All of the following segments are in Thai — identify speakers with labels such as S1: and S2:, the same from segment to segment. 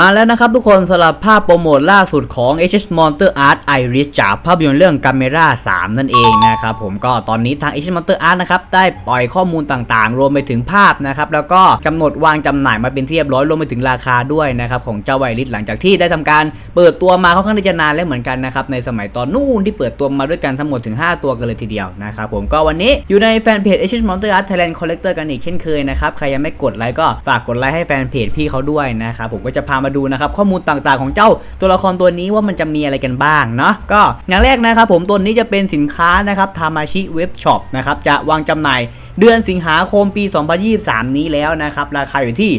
S1: มาแล้วนะครับทุกคนสำหรับภาพโปรโมทล่าสุดของ HS Monster Art Iris จากภาพยนตร์เรื่อง Camera 3 นั่นเองนะครับผมก็ตอนนี้ทาง HS Monster Art นะครับได้ปล่อยข้อมูลต่างๆ รวมไปถึงภาพนะครับแล้วก็กำหนดวางจำหน่ายมาเป็นที่เรียบร้อยรวมไปถึงราคาด้วยนะครับของเจ้าไวริสหลังจากที่ได้ทำการเปิดตัวมาค่อนข้างที่จะนานแล้วเหมือนกันนะครับในสมัยตอนนู่นที่เปิดตัวมาด้วยกันทั้งหมดถึง 5 ตัวกันเลยทีเดียวนะครับผมก็วันนี้อยู่ในแฟนเพจ HS Monster Art Thailand Collector กันอีกเช่นเคยนะครับใครยังไม่กดไลค์ก็ฝากกดไลค์ให้แฟนเพจพี่เขาด้วยนะครับผมก็จะพามาดูนะครับข้อมูลต่างๆของเจ้าตัวละครตัวนี้ว่ามันจะมีอะไรกันบ้างเนาะก็อย่างแรกนะครับผมตัวนี้จะเป็นสินค้านะครับทามาชิเว็บช็อปนะครับจะวางจำหน่าย เดือนสิงหาคมปี 2023 นี้แล้วนะครับ ราคาอยู่ที่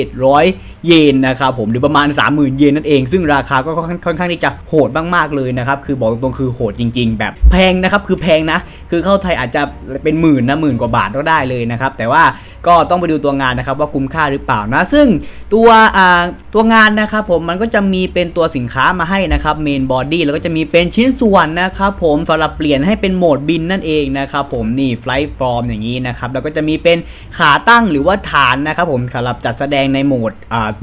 S1: 29,700 เยนนะครับผมหรือประมาณ 30,000 เยนนั่นเอง ซึ่งราคาก็ค่อนข้างที่จะโหดมากๆเลยนะครับ คือบอกตรงๆคือโหดจริง ๆ แบบแพงนะครับคือแพงนะ คือเข้าไทยอาจจะเป็นหมื่นนะหมื่นกว่าบาทก็ได้เลยนะครับแต่ว่าก็ต้องไปดูตัวงานนะครับว่าคุ้มค่าหรือเปล่านะ ซึ่งตัวอ่าตัวงานนะครับผมมันก็จะมีเป็นตัวสินค้ามาให้นะครับเมนบอดี้แล้วก็จะมีเป็นชิ้นส่วนนะครับผมสำหรับเปลี่ยนให้เป็นโหมดบินนั่นเองนะครับผมมนี่ไฟล์ฟอร์มอย่างนี้นะครับแล้วก็จะมีเป็นขาตั้งหรือว่าฐานนะครับผมสำหรับจัดแสดงในโหมด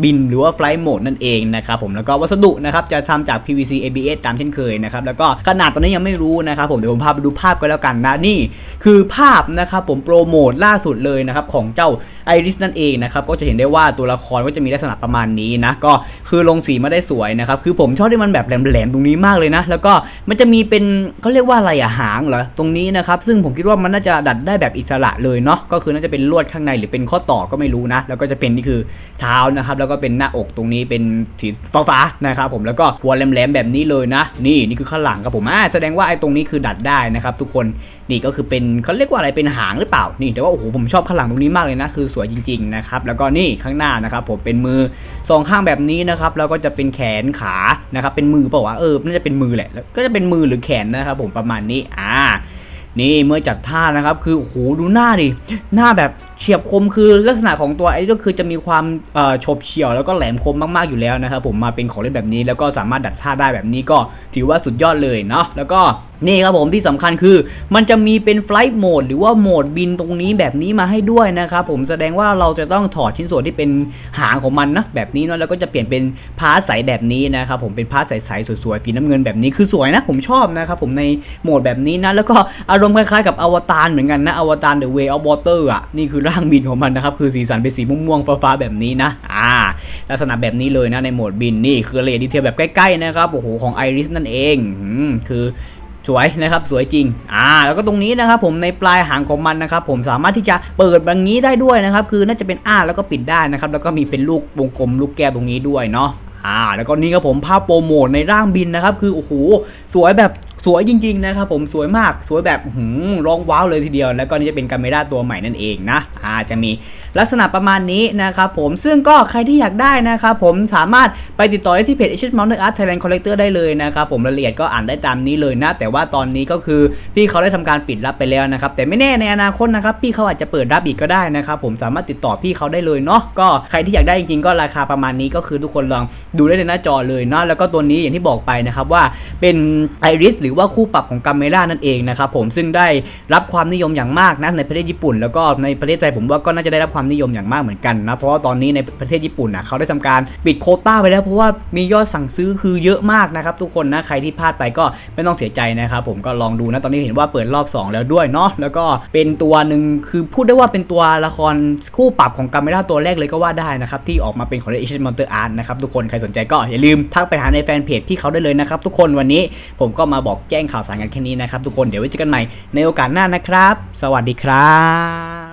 S1: บินหรือว่าไฟล์โหมดนั่นเองนะครับผมแล้วก็วัสดุนะครับจะทำจาก PVC ABS ตามเช่นเคยนะครับแล้วก็ขนาดตอนนี้ยังไม่รู้นะครับผมเดี๋ยวผมพาไปดูภาพกันแล้วกันนะนี่ คือภาพนะครับผมโปรโมทล่าสุดเลยนะครับของเจ้า ไอริสนั่นเองนะครับก็จะเห็นได้ว่าตัวละครก็จะมีลักษณะประมาณนี้นะก็คือลงสีมาได้สวยนะครับคือผมชอบที่มันแบบแหลมๆตรงนี้มากเลยนะ แล้วก็มันจะมีเป็นเขาเรียกว่าอะไรอะหางเหรอตรงนี้นะครับซึ่งผมคิดว่ามันน่าจะดัดได้แบบอิสระเลยเนาะก็คือน่าจะเป็นลวดข้างในหรือเป็นข้อต่อก็ไม่รู้นะ แล้วก็จะเป็นนี่คือเท้านะครับแล้วก็เป็นหน้าอกตรงนี้เป็นสีฟ้าๆนะครับผมแล้วก็หัวแหลมๆแบบนี้เลยนะ นี่นี่คือข้างหลังครับผมอ่าแสดงว่าไอ้ตรงนี้คือดัดได้นะครับทุกคนนี่ก็คือเป็นเขาเรียกว่าอะไรเป็นหางหรือเปล่านี่แต่ว่าโอ้โหผมชอบข้างหลังตรงนี้มากเลยนะคือสวยจริงๆนะครับแล้วก็นี่ข้างหน้านะครับผมเป็นมือสองข้างแบบนี้นะครับแล้วก็จะเป็นแขนขานะครับเป็นมือเปล่าวะเออน่าจะเป็นมือแหละก็จะเป็นมือหรือแขนนะครับผมประมาณนี้อ่านี่เมื่อจัดท่านะครับคือโหดูหน้าดิหน้าแบบเฉียบคมคือลักษณะของตัวไอ้ก็คือจะมีความเอ่อฉบเฉี่ยวแล้วก็แหลมคมมากๆอยู่แล้วนะครับผมมาเป็นของเล่นแบบนี้แล้วก็สามารถดัดท่าได้แบบนี้ก็ถือว่าสุดยอดเลยเนาะแล้วก็ นี่ครับผมที่สำคัญคือมันจะมีเป็นไฟล์โหมดหรือว่าโหมดบินตรงนี้แบบนี้มาให้ด้วยนะครับผมแสดงว่าเราจะต้องถอดชิ้นส่วนที่เป็นหางของมันนะแบบนี้เนาะแล้วก็จะเปลี่ยนเป็นพาร์ทใสแบบนี้นะครับผมเป็นพาร์ทใสๆสวยๆสีน้ำเงินแบบนี้คือสวยนะผมชอบนะครับผมในโหมดแบบนี้นะแล้วก็อารมณ์คล้ายๆกับอวตารเหมือนกันนะอวตาร The Way of Water อะนี่คือร่างบินของมันนะครับคือสีสันเป็นสีม่วงๆฟ้าๆแบบนี้นะอ่าลักษณะแบบนี้เลยนะในโหมดบินนี่คือเรดีเทลแบบใกล้ๆนะครับโอ้โหของ Iris นั่นเองคือ สวยนะครับสวยจริงอ่าแล้วก็ตรงนี้นะครับผมในปลายหางของมันนะครับผมสามารถที่จะเปิดแบบนี้ได้ด้วยนะครับคือน่าจะเป็นอ้าแล้วก็ปิดได้นะครับแล้วก็มีเป็นลูกวงกลมลูกแก้วตรงนี้ด้วยเนาะอ่าแล้วก็นี่ครับผมภาพโปรโมทในร่างบินนะครับคือโอ้โหสวยแบบ สวยจริงๆนะครับผมสวยมากสวยแบบหืมร้องว้าวเลยทีเดียว แล้วก็นี่จะเป็นกาเมราตัวใหม่นั่นเองนะอาจะมีลักษณะประมาณนี้นะครับผมซึ่งก็ใครที่อยากได้นะครับผมสามารถไปติดต่อได้ที่เพจ Asian Mountain Art Thailand Collector ได้เลยนะครับผมรายละเอียดก็อ่านได้ตามนี้เลยนะ แต่ว่าตอนนี้ก็คือพี่เขาได้ทำการปิดรับไปแล้วนะครับแต่ไม่แน่ในอนาคตนะครับพี่เขาอาจจะเปิดรับอีกก็ได้นะครับผมสามารถติดต่อพี่เขาได้เลยเนาะก็ใครที่อยากได้จริงๆก็ราคาประมาณนี้ก็คือทุกคนลองดูได้ในหน้าจอเลยเนาะแล้วก็ตัวนี้อย่างที่บอกไปนะครับว่าเป็นไอริสหรือว่าคู่ปรับของกาเมล่านั่นเองนะครับผมซึ่งได้รับความนิยมอย่างมากนะในประเทศญี่ปุ่น แล้วก็ในประเทศไทยผมว่าก็น่าจะได้รับความนิยมอย่างมากเหมือนกันนะเพราะว่าตอนนี้ในประเทศญี่ปุ่นนะเขาได้ทำการปิดโคต้าไปแล้วเพราะว่ามียอดสั่งซื้อคือเยอะมากนะครับทุกคนนะใครที่พลาดไปก็ไม่ต้องเสียใจนะครับผมก็ลองดูนะตอนนี้เห็นว่าเปิดรอบ 2 แล้วด้วยเนาะแล้วก็เป็นตัวหนึ่งคือพูดได้ว่าเป็นตัวละครคู่ปรับของกาเมล่าตัวแรกเลยก็ว่าได้นะครับที่ออกมาเป็นของ Asian Monster Art นะครับทุกคนใครสนใจก็อย่าลืมทักไปหาในแฟนเพจพี่เขาได้เลยนะครับทุกคนวันนี้ผมก็มาบอกแจ้งข่าวสารกันแค่นี้นะครับทุกคนเดี๋ยวไว้เจอกันใหม่ในโอกาสหน้านะครับ สวัสดีครับ